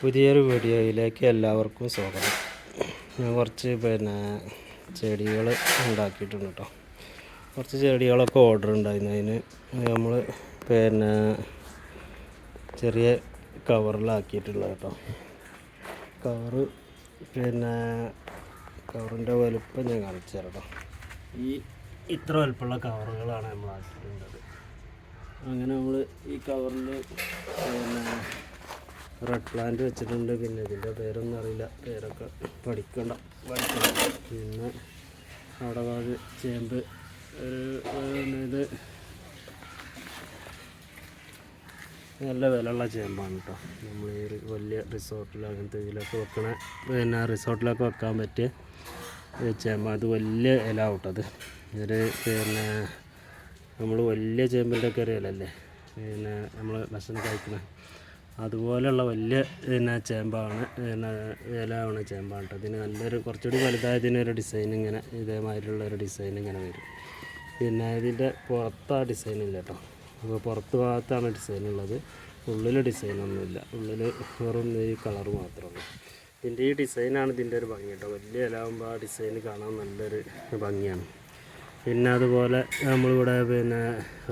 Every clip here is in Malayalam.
പുതിയൊരു വീഡിയോയിലേക്ക് എല്ലാവർക്കും സ്വാഗതം. ഞാൻ കുറച്ച് പിന്നെ ചെടികൾ ഉണ്ടാക്കിയിട്ടുണ്ട് കേട്ടോ. കുറച്ച് ചെടികളൊക്കെ ഓർഡർ ഉണ്ടായിരുന്നു. അതിന് നമ്മൾ പിന്നെ ചെറിയ കവറിലാക്കിയിട്ടുള്ള കേട്ടോ. കവറ് പിന്നെ കവറിന്റെ വലുപ്പം ഞാൻ കാണിച്ചു തരാം കേട്ടോ. ഈ ഇത്ര വലുപ്പമുള്ള കവറുകളാണ് നമ്മൾ ആക്കിയിട്ടുള്ളത്. അങ്ങനെ നമ്മൾ ഈ കവറിൽ പിന്നെ റെഡ് പ്ലാന്റ് വെച്ചിട്ടുണ്ട്. പിന്നെ ഇതിന്റെ പേരൊന്നും അറിയില്ല. പേരൊക്കെ പഠിക്കണ്ട. പഠിക്കണം പിന്നെ അവിടെ വാഴ ചേമ്പ് ഒരു ഇത് നല്ല വിലയുള്ള ചേമ്പാണ് കേട്ടോ നമ്മൾ ഈ വലിയ റിസോർട്ടിൽ അങ്ങനത്തെ ഇതിലൊക്കെ വെക്കണ പിന്നെ റിസോർട്ടിലൊക്കെ വെക്കാൻ പറ്റിയ ചേമ്പ്. അത് വലിയ ഇല ആവട്ടത് ഇതൊരു പിന്നെ നമ്മൾ വലിയ ചേമ്പിന്റെ ഒക്കെ പിന്നെ നമ്മൾ ഭക്ഷണം കഴിക്കണ അതുപോലെയുള്ള വലിയ പിന്നെ ചേമ്പാണ് പിന്നെ ഇല ആവണ ചേമ്പാണ് കേട്ടോ. ഇതിന് നല്ലൊരു കുറച്ചുകൂടി വലുതായതിന് ഒരു ഡിസൈൻ ഇങ്ങനെ ഇതേമാതിരിയുള്ള ഒരു ഡിസൈൻ ഇങ്ങനെ വരും. പിന്നെ ഇതിന്റെ പുറത്ത് ആ ഡിസൈൻ ഇല്ല കേട്ടോ. അപ്പോൾ പുറത്ത് ഭാഗത്താണ് ഡിസൈൻ ഉള്ളത്. ഉള്ളിൽ ഡിസൈൻ ഡിസൈനൊന്നുമില്ല ഉള്ളിൽ വെറും ഈ കളർ മാത്രമേ ഉള്ളൂ. ഇതിന്റെ ഈ ഡിസൈനാണ് ഇതിന്റെ ഒരു ഭംഗി കേട്ടോ. വലിയ ഇലാകുമ്പോൾ ആ ഡിസൈൻ കാണാൻ നല്ലൊരു ഭംഗിയാണ്. പിന്നെ അതുപോലെ നമ്മളിവിടെ പിന്നെ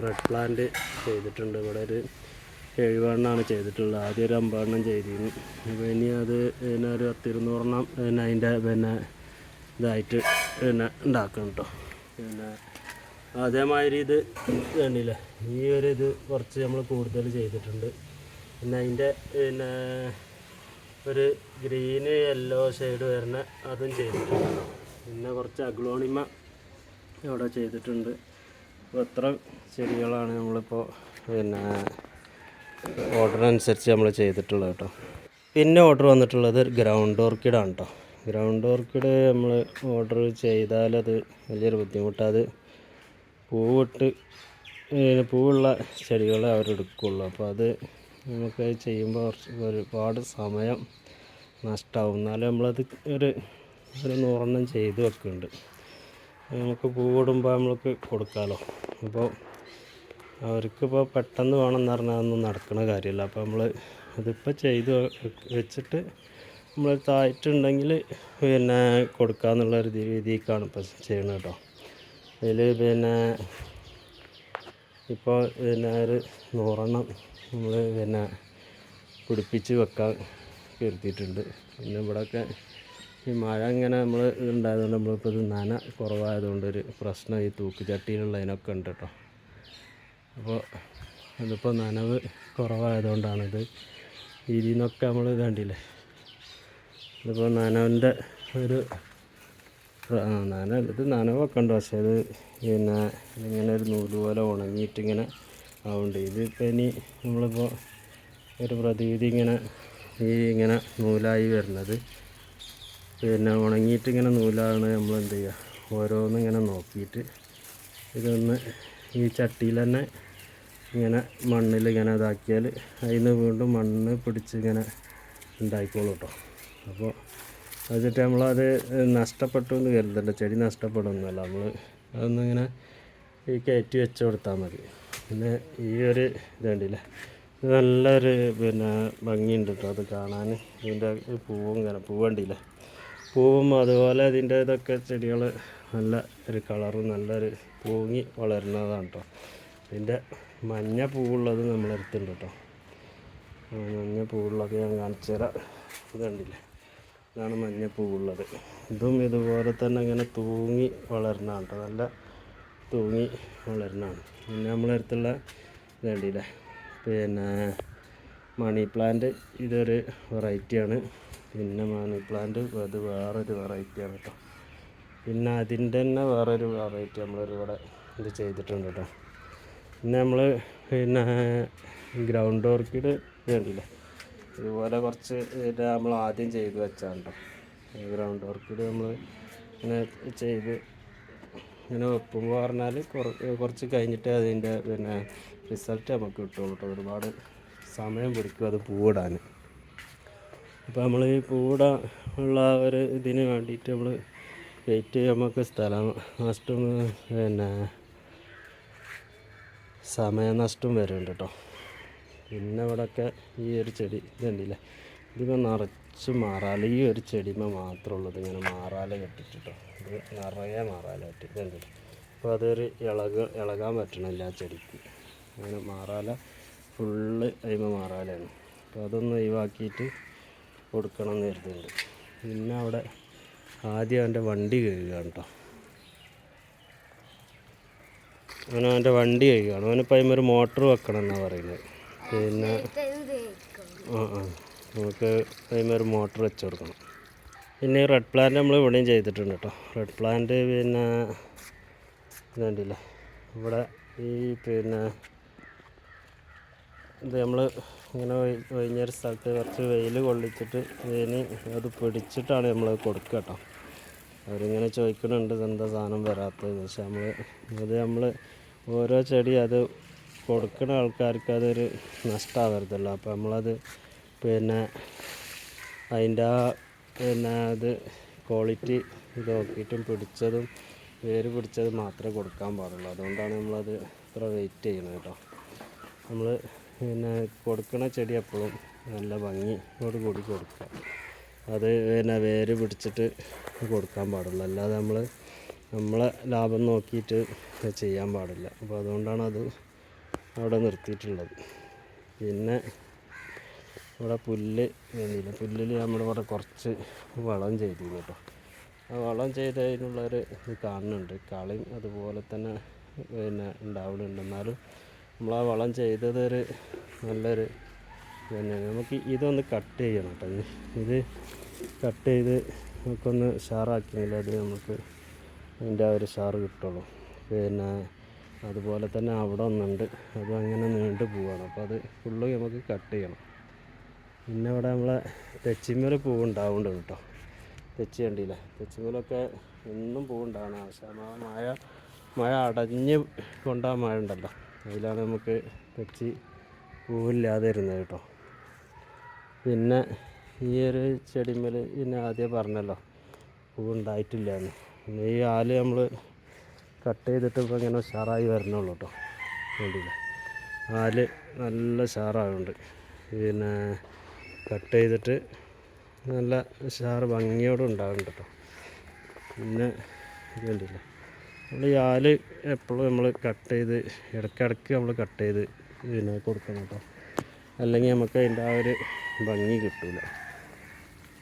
റെഡ് പ്ലാന്റ് ചെയ്തിട്ടുണ്ട്. ഇവിടെ ഒരു എഴുപതെണ്ണമാണ് ചെയ്തിട്ടുള്ളത്. ആദ്യം ഒരു അമ്പതെണ്ണം ചെയ്തിരുന്നു. അപ്പോൾ ഇനി അത് പിന്നെ ഒരു പത്തിരുന്നൂറെണ്ണം പിന്നെ അതിന്റെ പിന്നെ ഇതായിട്ട് പിന്നെ ഉണ്ടാക്കണം കേട്ടോ പിന്നെ അതേമാതിരി ഇത് കണ്ടില്ലേ? ഈ ഒരു ഇത് കുറച്ച് നമ്മൾ കൂടുതൽ ചെയ്തിട്ടുണ്ട്. പിന്നെ അതിന്റെ പിന്നെ ഒരു ഗ്രീന് യെല്ലോ ഷെയ്ഡ് വരുന്ന അതും ചെയ്തിട്ടുണ്ട്. പിന്നെ കുറച്ച് അഗ്ലോണിമ ഇവിടെ ചെയ്തിട്ടുണ്ട്. അപ്പോൾ എത്ര ചെടികളാണ് നമ്മളിപ്പോൾ പിന്നെ ഓർഡർ അനുസരിച്ച് നമ്മൾ ചെയ്തിട്ടുള്ളത് കേട്ടോ. പിന്നെ ഓർഡർ വന്നിട്ടുള്ളത് ഗ്രൗണ്ട് ഓർക്കിഡാണ് കേട്ടോ ഗ്രൗണ്ട് ഓർക്കിഡ് നമ്മൾ ഓർഡർ ചെയ്താലത് വലിയൊരു ബുദ്ധിമുട്ടാണ് അത് പൂവിട്ട് പൂവുള്ള ചെടികളെ അവരെടുക്കുള്ളൂ അപ്പോൾ അത് നമുക്ക് ചെയ്യുമ്പോൾ കുറച്ച് ഒരുപാട് സമയം നഷ്ടമാവും എന്നാലും നമ്മളത് ഒരു ഒരു നൂറെണ്ണം ചെയ്ത് വെക്കുന്നുണ്ട്. നമുക്ക് പൂവിടുമ്പോൾ നമ്മൾക്ക് കൊടുക്കാമല്ലോ അപ്പോൾ അവർക്കിപ്പോൾ പെട്ടെന്ന് വേണമെന്ന് പറഞ്ഞാൽ ഒന്നും നടക്കുന്ന കാര്യമില്ല അപ്പോൾ നമ്മൾ ഇതിപ്പോൾ ചെയ്ത് വെച്ചിട്ട് നമ്മൾ തായിട്ടുണ്ടെങ്കിൽ പിന്നെ കൊടുക്കാന്നുള്ള ഒരു രീതിക്കാണ് ഇപ്പോൾ ചെയ്യണത് കേട്ടോ. അതിൽ പിന്നെ ഇപ്പോൾ പിന്നെ ഒരു നൂറെണ്ണം നമ്മൾ പിന്നെ കുടിപ്പിച്ച് വെക്കാൻ കരുതിയിട്ടുണ്ട്. പിന്നെ ഇവിടെയൊക്കെ ഈ മഴ ഇങ്ങനെ നമ്മൾ ഉണ്ടായതുകൊണ്ട് നമ്മളിപ്പോൾ ഇത് നന കുറവായതുകൊണ്ട് ഒരു പ്രശ്നം ഈ തൂക്കുചട്ടിയിലുള്ളതിനൊക്കെ ഉണ്ട് കേട്ടോ. അപ്പോൾ ഇതിപ്പോൾ നനവ് കുറവായതുകൊണ്ടാണിത്. ഇതിൽ നിന്നൊക്കെ നമ്മൾ കണ്ടില്ലേ? ഇതിപ്പോൾ നനവിന്റെ ഒരു നന ഇത് നനവൊക്കെ ഉണ്ട്. പക്ഷേ ഇത് പിന്നെ ഇങ്ങനെ ഒരു നൂൽ പോലെ ഉണങ്ങിയിട്ട് ഇങ്ങനെ ആവുന്നുണ്ട് ഇതിപ്പോൾ ഇനി നമ്മളിപ്പോൾ ഒരു പ്രതീതി ഇങ്ങനെ ഈ ഇങ്ങനെ നൂലായി വരുന്നത്. പിന്നെ ഉണങ്ങിയിട്ട് ഇങ്ങനെ നൂലാണ് നമ്മൾ എന്ത് ചെയ്യുക ഓരോന്നിങ്ങനെ നോക്കിയിട്ട് ഇതൊന്ന് ഈ ചട്ടിയിൽ തന്നെ ഇങ്ങനെ മണ്ണിൽ ഇങ്ങനെ ഇതാക്കിയാൽ അതിൽ നിന്ന് വീണ്ടും മണ്ണ് പിടിച്ച് ഇങ്ങനെ ഉണ്ടായിക്കോളൂ കേട്ടോ അപ്പോൾ വെച്ചിട്ട് നമ്മളത് നഷ്ടപ്പെട്ടു എന്ന് കരുതല്ല ചെടി നഷ്ടപ്പെടുന്നല്ല. നമ്മൾ അതൊന്നിങ്ങനെ ഈ കയറ്റി വെച്ച് കൊടുത്താൽ മതി. പിന്നെ ഈ ഒരു ഇത് കണ്ടില്ലേ ഇത് നല്ലൊരു പിന്നെ ഭംഗിയുണ്ട് കേട്ടോ അത് കാണാൻ ഇതിന്റെ പൂവും ഇങ്ങനെ പൂവ് വേണ്ടിയില്ല പൂവും അതുപോലെ അതിന്റെ ഇതൊക്കെ ചെടികൾ നല്ല ഒരു കളറും നല്ലൊരു പൂങ്ങി വളരുന്നതാണ് കേട്ടോ ഇതിന്റെ മഞ്ഞ പൂവുള്ളത് നമ്മളെടുത്തുണ്ട് കേട്ടോ. മഞ്ഞ പൂവുള്ളത് ഞാൻ കാണിച്ചു തരാം. ഇത് കണ്ടില്ലേ? ഇതാണ് മഞ്ഞ പൂവുള്ളത്. ഇതും ഇതുപോലെ തന്നെ ഇങ്ങനെ തൂങ്ങി വളരുന്നതാണ് കേട്ടോ. നല്ല തൂങ്ങി വളരുന്നതാണ് പിന്നെ നമ്മളെടുത്തുള്ള ഇത് കണ്ടില്ലേ? പിന്നെ മണി പ്ലാന്റ് ഇതൊരു വെറൈറ്റിയാണ് പിന്നെ മണി പ്ലാന്റ് അത് വേറൊരു വെറൈറ്റിയാണ് കേട്ടോ. പിന്നെ അതിന്റെ തന്നെ വേറൊരു വെറൈറ്റി നമ്മളൊരു ഇവിടെ ഇത് ചെയ്തിട്ടുണ്ട് കേട്ടോ. പിന്നെ നമ്മൾ പിന്നെ ഗ്രൗണ്ട് ഓർക്കിഡ് കണ്ടില്ലേ ഇതുപോലെ കുറച്ച് നമ്മൾ ആദ്യം ചെയ്ത് വെച്ചാണ് കേട്ടോ ഗ്രൗണ്ട് ഓർക്കിഡ് നമ്മൾ ഇങ്ങനെ ചെയ്ത് ഇങ്ങനെ വെക്കുമ്പോൾ പറഞ്ഞാൽ കുറച്ച് കഴിഞ്ഞിട്ട് അതിന്റെ പിന്നെ റിസൾട്ട് നമുക്ക് കിട്ടുള്ളൂ കേട്ടോ ഒരുപാട് സമയം പിടിക്കും അത് പൂവിടാൻ അപ്പോൾ നമ്മൾ ഈ പൂവിടാൻ ഉള്ള ഒരു ഇതിന് വേണ്ടിയിട്ട് നമ്മൾ വെയിറ്റ് നമുക്ക് സ്ഥലം നഷ്ടം പിന്നെ സമയനഷ്ടം വരുന്നുണ്ട് കേട്ടോ. പിന്നെ ഇവിടെയൊക്കെ ഈ ഒരു ചെടി ഇതുണ്ടല്ലേ? ഇതിപ്പോൾ നിറച്ച് മാറാല. ഈ ഒരു ചെടിമ മാത്രമുള്ളത് ഇങ്ങനെ മാറാല കെട്ടിട്ടോ ഇത് നിറയെ മാറാല കെട്ടി. ഇതുണ്ട് അപ്പോൾ അതൊരു ഇളക ഇളകാൻ പറ്റണില്ല ആ ചെടിക്ക്. അങ്ങനെ മാറാല ഫുള്ള് അതിമ മാറാലാണ്. അപ്പോൾ അതൊന്ന് ഒഴിവാക്കിയിട്ട് കൊടുക്കണം എന്ന് കരുതുന്നുണ്ട്. പിന്നെ അവിടെ ആദ്യം അവന്റെ വണ്ടി കഴുകുകയാണ് കേട്ടോ. അവൻ അവന്റെ വണ്ടി കഴുകുകയാണ് അവനിപ്പോൾ അതിമൊരു മോട്ടർ വെക്കണം എന്നാണ് പറയുന്നത്. പിന്നെ ആ ആ. നമുക്ക് അതിമൊരു മോട്ടർ വെച്ച് കൊടുക്കണം. പിന്നെ ഈ റെഡ് പ്ലാന്റ് നമ്മൾ ഇവിടെയും ചെയ്തിട്ടുണ്ട് കേട്ടോ. റെഡ് പ്ലാന്റ് പിന്നെ ഇതുണ്ടല്ല ഇവിടെ ഈ പിന്നെ ഇത് നമ്മൾ ഇങ്ങനെ വൈകുന്നേരം സ്ഥലത്ത് കുറച്ച് വെയിൽ കൊള്ളിച്ചിട്ട് ഇതിന് അത് പിടിച്ചിട്ടാണ് നമ്മൾ കൊടുക്കുക കേട്ടോ. അവരിങ്ങനെ ചോദിക്കുന്നുണ്ട് ഇതെന്താ സാധനം വരാത്തത്? പക്ഷെ നമ്മൾ അത് നമ്മൾ ഓരോ ചെടി അത് കൊടുക്കുന്ന ആൾക്കാർക്ക് അതൊരു നഷ്ടമാവരുതല്ലോ അപ്പോൾ നമ്മളത് പിന്നെ അതിന്റെ ആ പിന്നെ അത് ക്വാളിറ്റി നോക്കിയിട്ടും പിടിച്ചതും വേര് പിടിച്ചത് മാത്രമേ കൊടുക്കാൻ പാടുള്ളൂ. അതുകൊണ്ടാണ് നമ്മളത് ഇത്ര വെയിറ്റ് ചെയ്യുന്നത് കേട്ടോ. നമ്മൾ പിന്നെ കൊടുക്കുന്ന ചെടി എപ്പോഴും നല്ല ഭംഗിയോട് കൂടി കൊടുക്കുക. അത് പിന്നെ വേര് പിടിച്ചിട്ട് കൊടുക്കാൻ പാടുള്ളൂ. അല്ലാതെ നമ്മൾ നമ്മളെ ലാഭം നോക്കിയിട്ട് ചെയ്യാൻ പാടില്ല. അപ്പോൾ അതുകൊണ്ടാണ് അത് അവിടെ നിർത്തിയിട്ടുള്ളത്. പിന്നെ ഇവിടെ പുല്ല് വേണ്ടിയില്ല. പുല്ലിൽ നമ്മളിവിടെ കുറച്ച് വളം ചെയ്തിരുന്നു കേട്ടോ. ആ വളം ചെയ്തതിനുള്ളൊരു ഇത് കാണുന്നുണ്ട്. കളിയും അതുപോലെ തന്നെ പിന്നെ ഉണ്ടാവുന്നുണ്ട് എന്നാലും നമ്മൾ ആ വളം ചെയ്തത് ഒരു നല്ലൊരു പിന്നെ നമുക്ക് ഇതൊന്ന് കട്ട് ചെയ്യണം കേട്ടോ. ഇത് കട്ട് ചെയ്ത് നമുക്കൊന്ന് ഷാറാക്കിയെങ്കിൽ അത് നമുക്ക് അതിന്റെ ആ ഒരു ഷാറ് കിട്ടുള്ളൂ. പിന്നെ അതുപോലെ തന്നെ അവിടെ ഒന്നുണ്ട്. അത് അങ്ങനെ നീണ്ടു പോവാണ്. അപ്പോൾ അത് ഫുള്ള് നമുക്ക് കട്ട് ചെയ്യണം. പിന്നെ ഇവിടെ നമ്മളെ തെച്ചിമ്മൽ പൂവുണ്ടാവുന്നുണ്ട് കേട്ടോ. തെച്ചി കണ്ടില്ലേ? തെച്ചിമ്മലൊക്കെ എന്നും പൂവുണ്ടാവണം. പക്ഷേ ആ മഴ മഴ അടഞ്ഞ് കൊണ്ടാ മഴ ഉണ്ടല്ലോ. അതിലാണ് നമുക്ക് തെച്ചി പൂവില്ലാതെ ഇരുന്നത് കേട്ടോ. പിന്നെ ഈ ഒരു ചെടിമേൽ പിന്നെ ആദ്യം പറഞ്ഞല്ലോ പൂവുണ്ടായിട്ടില്ല എന്ന് ഈ ആൽ നമ്മൾ കട്ട് ചെയ്തിട്ട് ഇപ്പോൾ ഇങ്ങനെ ഉഷാറായി വരണുള്ളൂ കേട്ടോ വേണ്ടിയില്ല ആൽ നല്ല ഉഷാറായുണ്ട്. പിന്നെ കട്ട് ചെയ്തിട്ട് നല്ല ഉഷാറ് ഭംഗിയോടെ ഉണ്ടാകുന്നുണ്ട് കേട്ടോ പിന്നെ വേണ്ടിയില്ല നമ്മൾ ഈ ആൽ എപ്പോഴും നമ്മൾ കട്ട് ചെയ്ത് ഇടയ്ക്കിടയ്ക്ക് നമ്മൾ കട്ട് ചെയ്ത് പിന്നെ കൊടുക്കണം കേട്ടോ അല്ലെങ്കിൽ നമുക്ക് അതിന്റെ ആ ഒരു ഭംഗി കിട്ടില്ല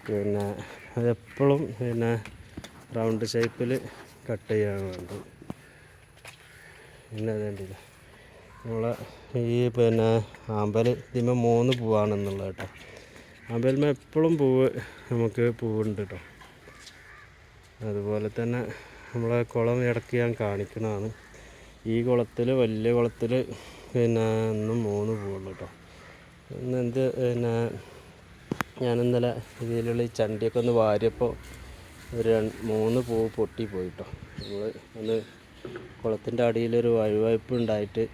പിന്നെ അതെപ്പോഴും പിന്നെ റൗണ്ട് ഷേപ്പിൽ കട്ട് ചെയ്യാൻ വേണ്ടത് പിന്നെ അത് കണ്ടില്ല നമ്മളെ ഈ പിന്നെ ആമ്പൽ ഇതിന്മേൽ മൂന്ന് പൂവാണെന്നുള്ളത് കേട്ടോ. ആമ്പൽമേ എപ്പോഴും പൂവ് നമുക്ക് പൂവുണ്ട് കേട്ടോ. അതുപോലെ തന്നെ നമ്മളെ കുളം ഇടയ്ക്ക് ഞാൻ കാണിക്കുന്നതാണ്. ഈ കുളത്തിൽ വലിയ കുളത്തിൽ പിന്നെ ഇന്നും മൂന്ന് പൂവുള്ളൂ കേട്ടോ. ഇന്ന് എന്ത് പിന്നെ ഞാൻ ഇന്നലെ ഇതിലുള്ള ഈ ചണ്ടിയൊക്കെ ഒന്ന് വാരിയപ്പോൾ ഒരു മൂന്ന് പൂവ് പൊട്ടിപ്പോയി കേട്ടോ. നമ്മൾ അന്ന് കുളത്തിന്റെ അടിയിലൊരു വഴുവഴുപ്പ് ഉണ്ടായിട്ട്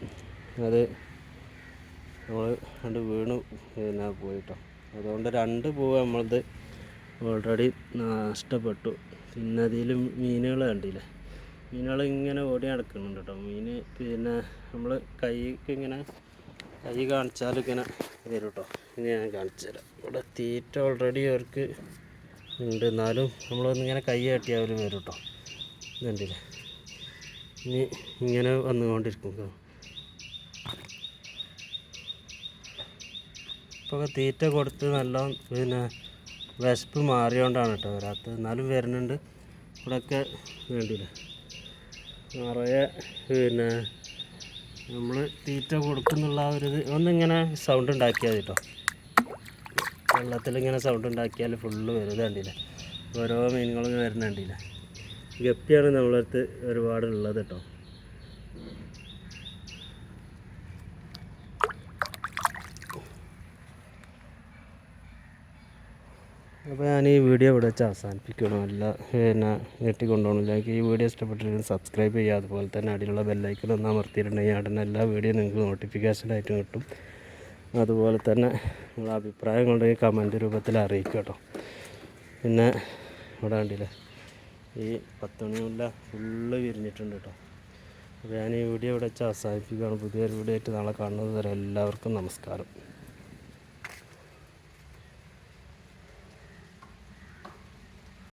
അത് നമ്മൾ രണ്ട് വീണ് പിന്നെ പോയിട്ടോ. അതുകൊണ്ട് രണ്ട് പൂവ് നമ്മളത് ഓൾറെഡി നഷ്ടപ്പെട്ടു. പിന്നെ അതിൽ മീനുകൾ കണ്ടില്ലേ? മീനുകൾ ഇങ്ങനെ ഓടി നടക്കുന്നുണ്ട് കേട്ടോ മീൻ പിന്നെ നമ്മൾ കൈക്ക് ഇങ്ങനെ കൈ കാണിച്ചാൽ ഇങ്ങനെ വരും കേട്ടോ ഇനി ഞാൻ കാണിച്ചു തരാം. ഇവിടെ തീറ്റ ഓൾറെഡി അവർക്ക് ഉണ്ട്. എന്നാലും നമ്മളൊന്നിങ്ങനെ കൈ കാട്ടിയാൽ അവർ വരും കേട്ടോ ഇതുണ്ടല്ലേ ഇനി ഇങ്ങനെ വന്നുകൊണ്ടിരിക്കും. ഇപ്പോൾ തീറ്റ കൊടുത്ത് നല്ല പിന്നെ വിശപ്പ് മാറിയോണ്ടാണ് കേട്ടോ വരാത്തത്. എന്നാലും വരുന്നുണ്ട്. ഇവിടെയൊക്കെ വേണ്ടില്ല. നിറയെ പിന്നെ നമ്മൾ തീറ്റ കൊടുക്കുന്നുള്ള ഒരു ഇത് ഒന്നിങ്ങനെ സൗണ്ട് ഉണ്ടാക്കിയാൽ കേട്ടോ വെള്ളത്തിൽ ഇങ്ങനെ സൗണ്ട് ഉണ്ടാക്കിയാൽ ഫുള്ള് വരും ഇത് ഓരോ മീനുകളും വരുന്ന കണ്ടില്ലേ ഗപ്പിയാണ് നമ്മളടുത്ത് അടുത്ത് ഒരുപാടുള്ളത് കേട്ടോ. അപ്പോൾ ഞാൻ ഈ വീഡിയോ ഇവിടെ വെച്ച് അവസാനിപ്പിക്കണം അല്ല പിന്നെ ഞെട്ടിക്കൊണ്ടുപോകണം. എനിക്ക് ഈ വീഡിയോ ഇഷ്ടപ്പെട്ടിട്ടുണ്ടെങ്കിൽ സബ്സ്ക്രൈബ് ചെയ്യുക. അതുപോലെ തന്നെ അടിയിലുള്ള ബെല്ലൈക്കൺ ഒന്ന് അമർത്തിയിട്ടുണ്ടെങ്കിൽ ഉടനെ എല്ലാ വീഡിയോ നിങ്ങൾക്ക് നോട്ടിഫിക്കേഷനായിട്ട് കിട്ടും. അതുപോലെ തന്നെ നിങ്ങളുടെ അഭിപ്രായം കൊണ്ടെങ്കിൽ കമന്റ് രൂപത്തിൽ അറിയിക്കും കേട്ടോ. പിന്നെ ഇവിടെ കണ്ടില്ലേ? ഈ പത്തുമണിമുല്ല ഫുള്ള് വിരിഞ്ഞിട്ടുണ്ട് കേട്ടോ. അപ്പോൾ ഞാൻ ഈ വീഡിയോ ഇവിടെ വെച്ച് അവസാനിപ്പിക്കുകയാണ്. പുതിയൊരു വീഡിയോ ആയിട്ട് നാളെ കാണുന്നത് വരെ എല്ലാവർക്കും നമസ്കാരം.